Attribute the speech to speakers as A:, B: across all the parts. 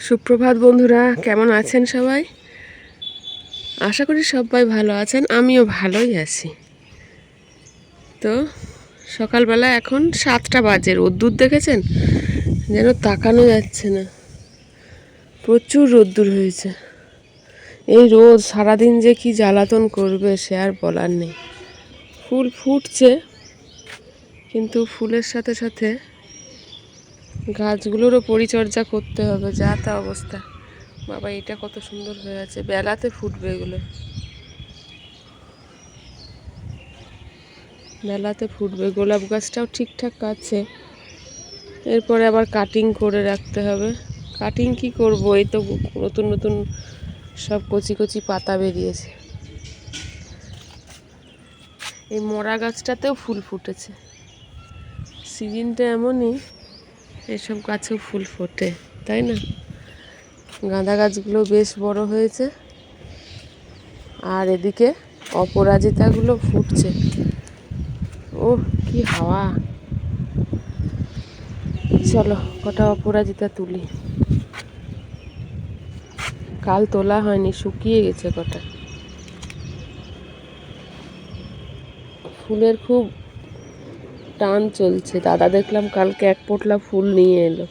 A: সুপ্রভাত বন্ধুরা, কেমন আছেন সবাই? আশা করি সবাই ভালো আছেন, আমিও ভালোই আছি। তো, সকালবেলা এখন সাতটা বাজে, রোদ্দুর দেখেছেন? যেন তাকানো যাচ্ছে না। প্রচুর রোদ্দুর হয়েছে। এই রোদ সারাদিন যে কি জ্বালাতন করবে, সে আর বলার নেই। ফুল ফুটছে, কিন্তু ফুলের সাথে সাথে গাছগুলোরও পরিচর্যা করতে হবে, যা তা অবস্থা। বাবা, এটা কত সুন্দর হয়ে আছে। বেলাতে ফুটবে এগুলো। বেলাতে ফুটবে। গোলাপ গাছটাও ঠিকঠাক আছে। এরপরে আবার কাটিং করে রাখতে হবে। কাটিং কি করব? এই তো নতুন নতুন সব কচি কচি পাতা বেরিয়েছে। এই মরা গাছটাতেও ফুল ফুটেছে। সিজনটা এমনই। এসব গাছেও ফুল ফোটে, তাই না? গাঁদা গাছগুলো বেশ বড় হয়েছে। আর এদিকে অপরাজিতাগুলো ফুটছে। ও কি হাওয়া। চলো কটা অপরাজিতা তুলি। কাল তোলা হয়নি, শুকিয়ে গেছে কটা। ফুলের খুব টান চলছে। দাদা দেখলাম কালকে এক পোটলা ফুল নিয়ে এলো।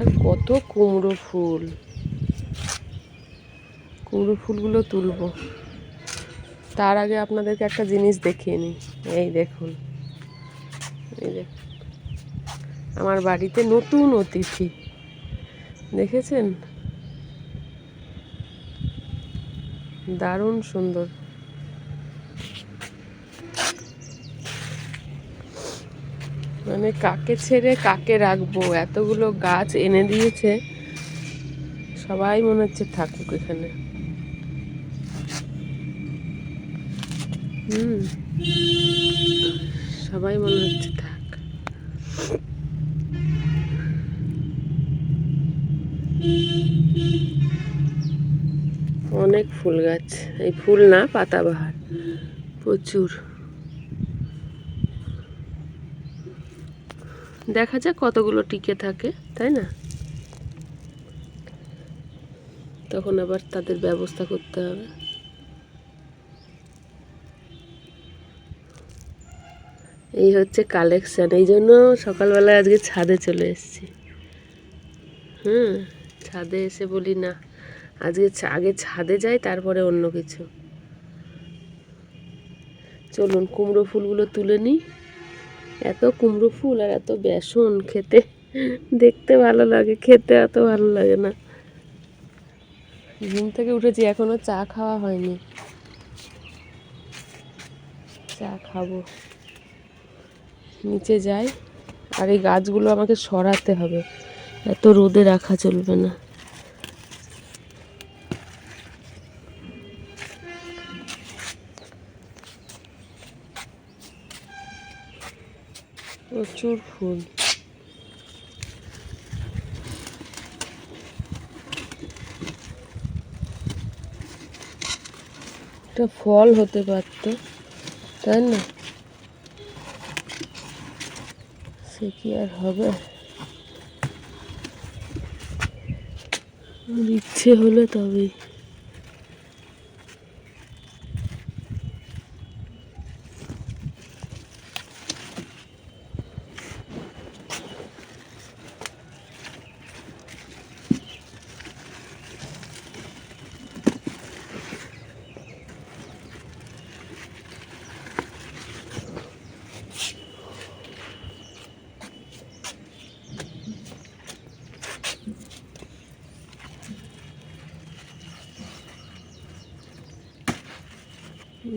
A: আর কত কুমড়ো ফুল। কুমড়ো ফুলগুলো তুলবো। তার আগে আপনাদেরকে একটা জিনিস দেখিয়ে নিই। এই দেখুন। এই দেখুন। আমার বাড়িতে নতুন অতিথি। দেখেছেন? দারুণ সুন্দর। মানে কাকে ছেড়ে কাকে রাখব? এতগুলো গাছ এনে দিয়েছে। সবাই মনে হচ্ছে থাকুক এখানে। হুম। সবাই মনে হচ্ছে থাক অনেক ফুল গাছ। এই ফুল না পাতাবাহার প্রচুর। দেখা যাক কতগুলো টিকে থাকে, তাই না? তখন আবার তাদের ব্যবস্থা করতে হবে। এই হচ্ছে কালেকশন এই জন্য সকালবেলায় আজকে ছাদে চলে এসেছি। হুম। ছাদে এসে বলি, না, আজকে আগে ছাদে যাই, তারপরে অন্য কিছু। চলুন, কুমড়ো ফুলগুলো তুলে নিই। এত কুমড়ো ফুল আর এত বেসন খেতে, দেখতে ভালো লাগে, খেতে এত ভালো লাগে না। ঘুম থেকে উঠেছি, এখনও চা খাওয়া হয়নি। চা খাব। নিচে যাই, আর এই গাছগুলো আমাকে সরাতে হবে। এত রোদে রাখা চলবে না। প্রচুর ফুল। একটা ফল হতে পারত, তাই না? সে কি আর হবে? ইচ্ছে হলে তবেই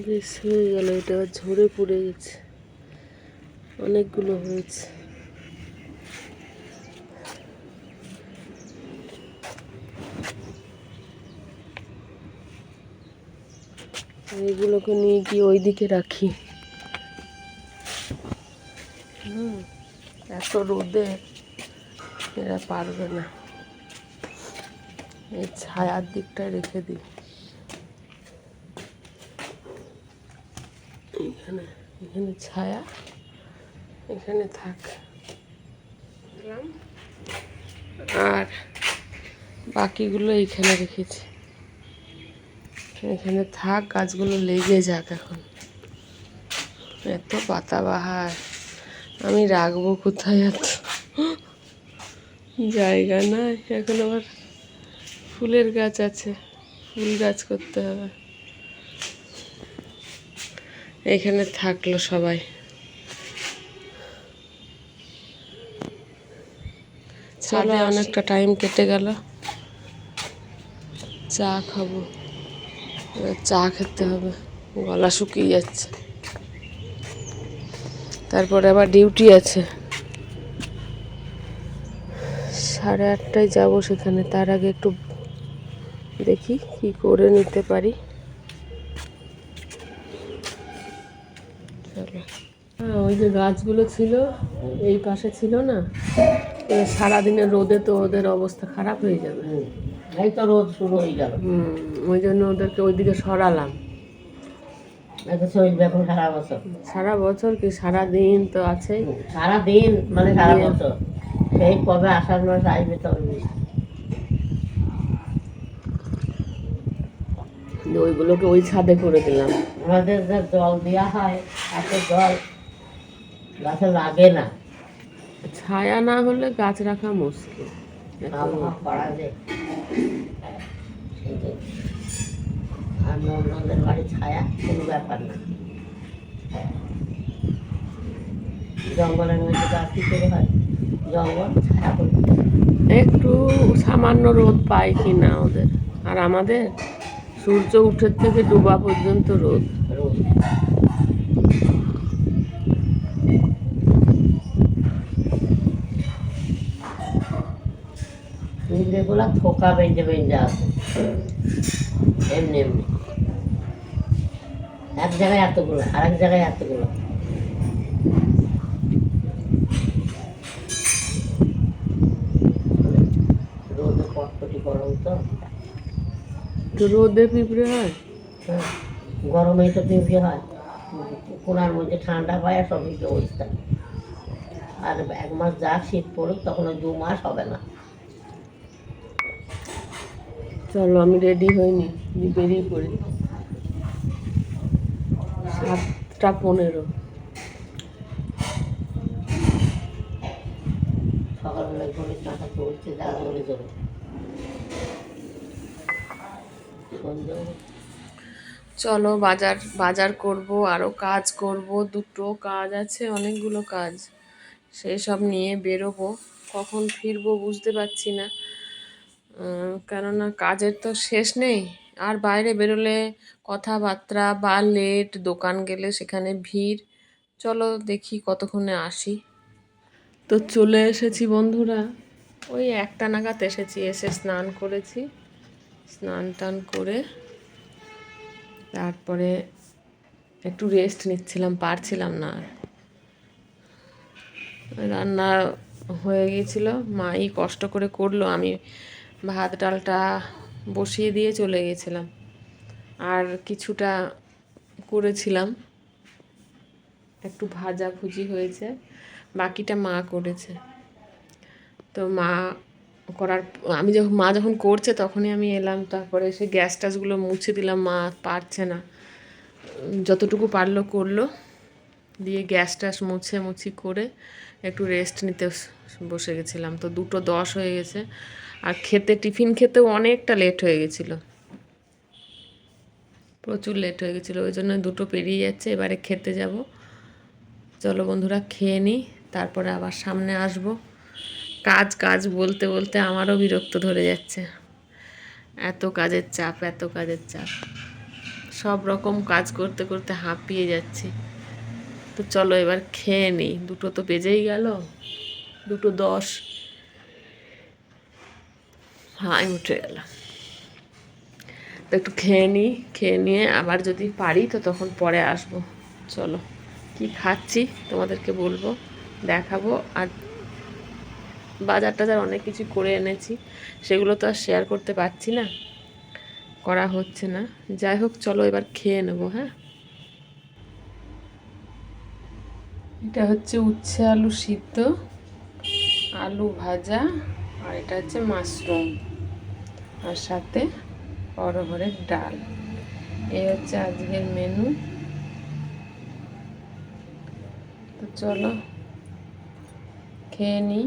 A: বেশ হয়ে গেল, এটা ঝরে পড়ে গেছে। অনেকগুলো হয়েছে। এগুলোকে নিয়ে গিয়ে ওই দিকে রাখি। হুম, এত রোদে এরা পারবে না। এই ছায়ার দিকটায় রেখে দিই। এখানে এখানে ছায়া, এখানে থাক। দিলাম। আর বাকিগুলো এইখানে রেখেছি। এখানে থাক, গাছগুলো লেগে যাক এখন। এত পাতাবাহার। আমি রাখব কোথায় এত? জায়গা নাই। এখন আবার ফুলের গাছ আছে। ফুল গাছ করতে হবে। এখানে থাকল সবাই। চলো অনেকটা টাইম কেটে গেল। চা খাব। চা খেতে হবে। গলা শুকিয়ে যাচ্ছে। তারপরে আবার ডিউটি আছে। সাড়ে আটটায় যাব সেখানে। তার আগে একটু দেখি কি করে নিতে পারি চলো হ্যাঁ ওই যে গাছগুলো ছিল এই পাশে ছিল না এ সারাদিনের রোদে তো ওদের অবস্থা খারাপ হয়ে যাবে।
B: এই তো রোদ শুরু হয়ে গেল।
A: হুম ওই জন্য ওদেরকে ওইদিকে সরালাম।
B: এখন সারা বছর।
A: সারা বছর কি সারা দিন তো আছেই
B: সারা দিন মানে সারা বছর। সেই কবে আষাঢ় মাস আসবে তবে।
A: ওইগুলোকে ওই ছাদে করে দিলাম।
B: আমাদের যে জল দেওয়া হয় এত জল গাছে লাগে না।
A: ছায়া না হলে গাছ রাখা মুশকিল।
B: করা যায় আর বাড়ি ছায়া কোনো ব্যাপার না। জঙ্গলের মধ্যে গাছ কি করে হয় জঙ্গল ছায়া
A: একটু সামান্য রোদ পায় কি না ওদের। আর আমাদের সূর্য উঠের থেকে ডুবা পর্যন্ত রোদ।
B: রোদ। থোকা বেঁধে বেঁধে আছে। এমনি এমনি। এক জায়গায় এতগুলো আর এক জায়গায় এতগুলো। রোদে কটকটি গরম তো।
A: রোদে পিঁপড়ে হয়?
B: হ্যাঁ, গরমে তো পিঁপড়ে হয়। কোনার মধ্যে ঠান্ডা পায় আর সবই অবস্থা? আর এক মাস যা শীত পড়ুক তখন দু মাস হবে না।
A: চলো আমি রেডি হইনি আমি বেরিয়ে পড়ি। সাতটা পনেরো।
B: সকালবেলায় চলছে জোরে জোরে
A: চলো বাজার বাজার করব আরও কাজ করব দুটো কাজ আছে অনেকগুলো কাজ। সেই সব নিয়ে বেরোবো কখন ফিরবো বুঝতে পারছি না। কেননা কাজের তো শেষ নেই। আর বাইরে বেরোলে কথাবার্তা বা লেট দোকান গেলে সেখানে ভিড়। চলো দেখি কতক্ষণে আসি। তো চলে এসেছি বন্ধুরা। ওই একটা নাগাদ এসেছি এসে স্নান করেছি। স্নান টান করে তারপরে একটু রেস্ট নিচ্ছিলাম পারছিলাম না রান্না হয়ে গিয়েছিল মাই কষ্ট করে করল আমি ভাত, ডালটা বসিয়ে দিয়ে চলে গেছিলাম। আর কিছুটা করেছিলাম। একটু ভাজা ভুজি হয়েছে, বাকিটা মা করেছে। তো মা করার, আমি যখন, মা যখন করছে তখনই আমি এলাম, তারপরে সে গ্যাস ট্যাসগুলো মুছে দিলাম, মা পারছে না। যতটুকু পারল করল, দিয়ে গ্যাস ট্যাস মুছে মুছি করে একটু রেস্ট নিতে বসে গেছিলাম। তো দুটো দশ হয়ে গেছে। আর খেতে, টিফিন খেতেও অনেকটা লেট হয়ে গেছিল। প্রচুর লেট হয়ে গেছিল, ওই জন্য দুটো পেরিয়ে যাচ্ছে, এবারে খেতে যাব। চলো বন্ধুরা, খেয়ে নিই তারপরে আবার সামনে আসব। কাজ কাজ বলতে বলতে আমারও বিরক্ত ধরে যাচ্ছে। এত কাজের চাপ, এত কাজের চাপ। সব রকম কাজ করতে করতে হাঁপিয়ে যাচ্ছি। তো চলো এবার খেয়ে নিই দুটো তো বেজেই গেল, দুটো দশ। হাই উঠে গেল তো একটু খেয়ে নিই খেয়ে নিয়ে আবার যদি পারি তো তখন পরে আসব। চলো, কি খাচ্ছি তোমাদেরকে বলব, দেখাবো। আর বাজার টাজার অনেক কিছু করে এনেছি, সেগুলো তো আর শেয়ার করতে পারছি না, করা হচ্ছে না। যাই হোক, চলো এবার খেয়ে নেব হ্যাঁ? এটা হচ্ছে উচ্ছে আলু সিদ্ধ, আলু ভাজা, আর এটা হচ্ছে মাশরুম। আর সাথে অরহরের ডাল। এই হচ্ছে আজকের মেনু তো চলো খেয়ে নিই।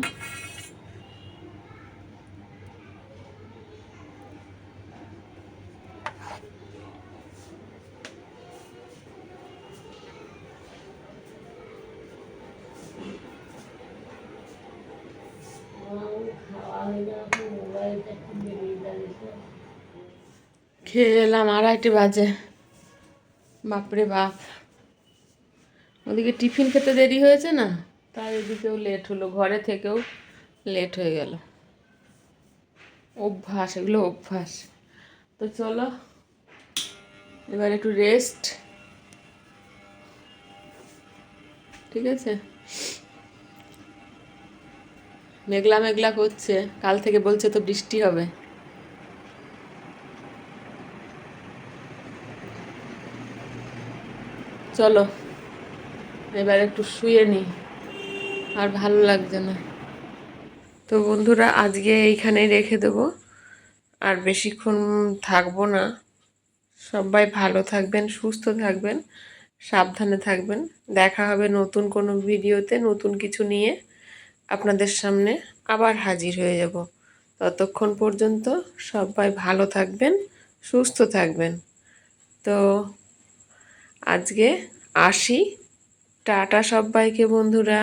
A: খেয়ে এলাম আড়াইটে বাজে। বাপরে বাপ। ওদিকে টিফিন খেতে দেরি হয়েছে না, তাই এদিকেও লেট হলো, ঘরে থেকেও লেট হয়ে গেল। অভ্যাস, এগুলো অভ্যাস। তো চলো, এবার একটু রেস্ট ঠিক আছে? মেঘলা মেঘলা করছে, কাল থেকে বলছে তো বৃষ্টি হবে। চলো, এবার একটু শুয়ে নিই আর ভালো লাগছে না। তো বন্ধুরা, আজকে এইখানেই রেখে দেবো, আর বেশিক্ষণ থাকব না। সবাই ভালো থাকবেন, সুস্থ থাকবেন, সাবধানে থাকবেন। দেখা হবে নতুন কোনো ভিডিওতে, নতুন কিছু নিয়ে আপনাদের সামনে আবার হাজির হয়ে যাব। ততক্ষণ পর্যন্ত সবাই ভালো থাকবেন, সুস্থ থাকবেন। তো আজকে আসি। টাটা সবাইকে বন্ধুরা।